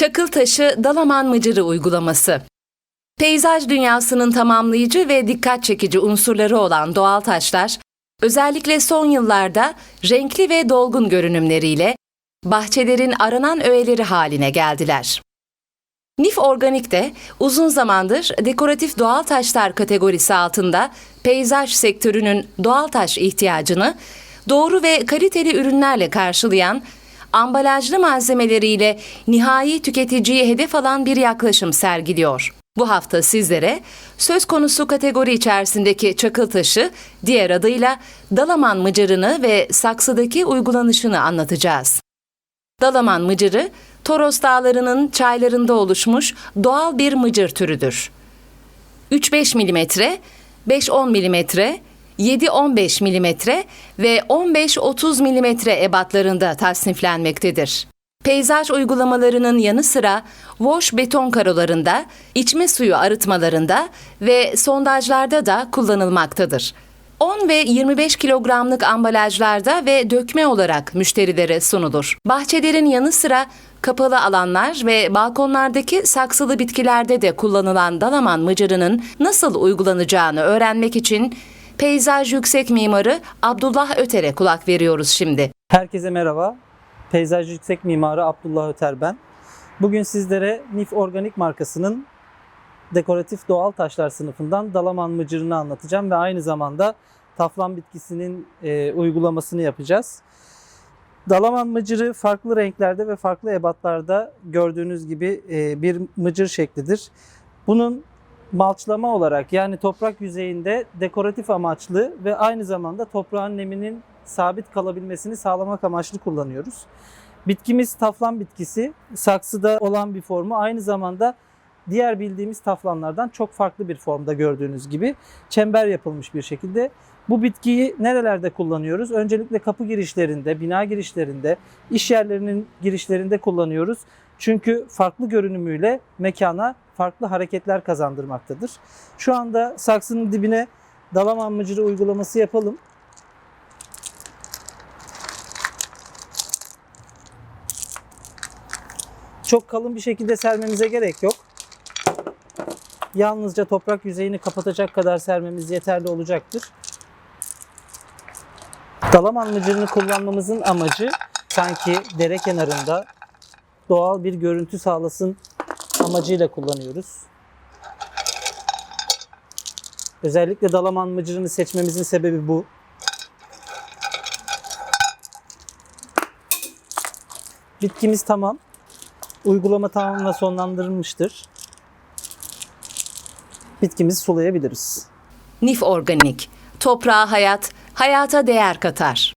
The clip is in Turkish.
Çakıltaşı Dalaman Mıcırı uygulaması. Peyzaj dünyasının tamamlayıcı ve dikkat çekici unsurları olan doğal taşlar, özellikle son yıllarda renkli ve dolgun görünümleriyle bahçelerin aranan öğeleri haline geldiler. Nif Organik de uzun zamandır dekoratif doğal taşlar kategorisi altında peyzaj sektörünün doğal taş ihtiyacını doğru ve kaliteli ürünlerle karşılayan, ambalajlı malzemeleriyle nihai tüketiciyi hedef alan bir yaklaşım sergiliyor. Bu hafta sizlere söz konusu kategori içerisindeki çakıl taşı, diğer adıyla Dalaman mıcırını ve saksıdaki uygulanışını anlatacağız. Dalaman mıcırı, Toros Dağları'nın çaylarında oluşmuş doğal bir mıcır türüdür. 3-5 mm, 5-10 mm, 7-15 mm ve 15-30 mm ebatlarında tasniflenmektedir. Peyzaj uygulamalarının yanı sıra wash beton karolarında, içme suyu arıtmalarında ve sondajlarda da kullanılmaktadır. 10 ve 25 kilogramlık ambalajlarda ve dökme olarak müşterilere sunulur. Bahçelerin yanı sıra kapalı alanlar ve balkonlardaki saksılı bitkilerde de kullanılan dalaman mıcırının nasıl uygulanacağını öğrenmek için peyzaj yüksek mimarı Abdullah Öter'e kulak veriyoruz şimdi. Herkese merhaba. Peyzaj yüksek mimarı Abdullah Öter ben. Bugün sizlere Nif Organik markasının dekoratif doğal taşlar sınıfından dalaman mıcırını anlatacağım ve aynı zamanda taflan bitkisinin e, uygulamasını yapacağız. Dalaman mıcırı farklı renklerde ve farklı ebatlarda gördüğünüz gibi e, bir mıcır şeklidir. Bunun malçlama olarak yani toprak yüzeyinde dekoratif amaçlı ve aynı zamanda toprağın neminin sabit kalabilmesini sağlamak amaçlı kullanıyoruz. Bitkimiz taflan bitkisi. Saksıda olan bir formu aynı zamanda diğer bildiğimiz taflanlardan çok farklı bir formda gördüğünüz gibi çember yapılmış bir şekilde. Bu bitkiyi nerelerde kullanıyoruz? Öncelikle kapı girişlerinde, bina girişlerinde, iş yerlerinin girişlerinde kullanıyoruz. Çünkü farklı görünümüyle mekana farklı hareketler kazandırmaktadır. Şu anda saksının dibine dalaman mıcırı uygulaması yapalım. Çok kalın bir şekilde sermemize gerek yok. Yalnızca toprak yüzeyini kapatacak kadar sermemiz yeterli olacaktır. Dalaman mıcırını kullanmamızın amacı sanki dere kenarında doğal bir görüntü sağlasın amacıyla kullanıyoruz. Özellikle dalaman mıcırını seçmemizin sebebi bu. Bitkimiz tamam. Uygulama tamamen sonlandırılmıştır. Bitkimizi sulayabiliriz. Nif Organik, toprağa hayat, hayata değer katar.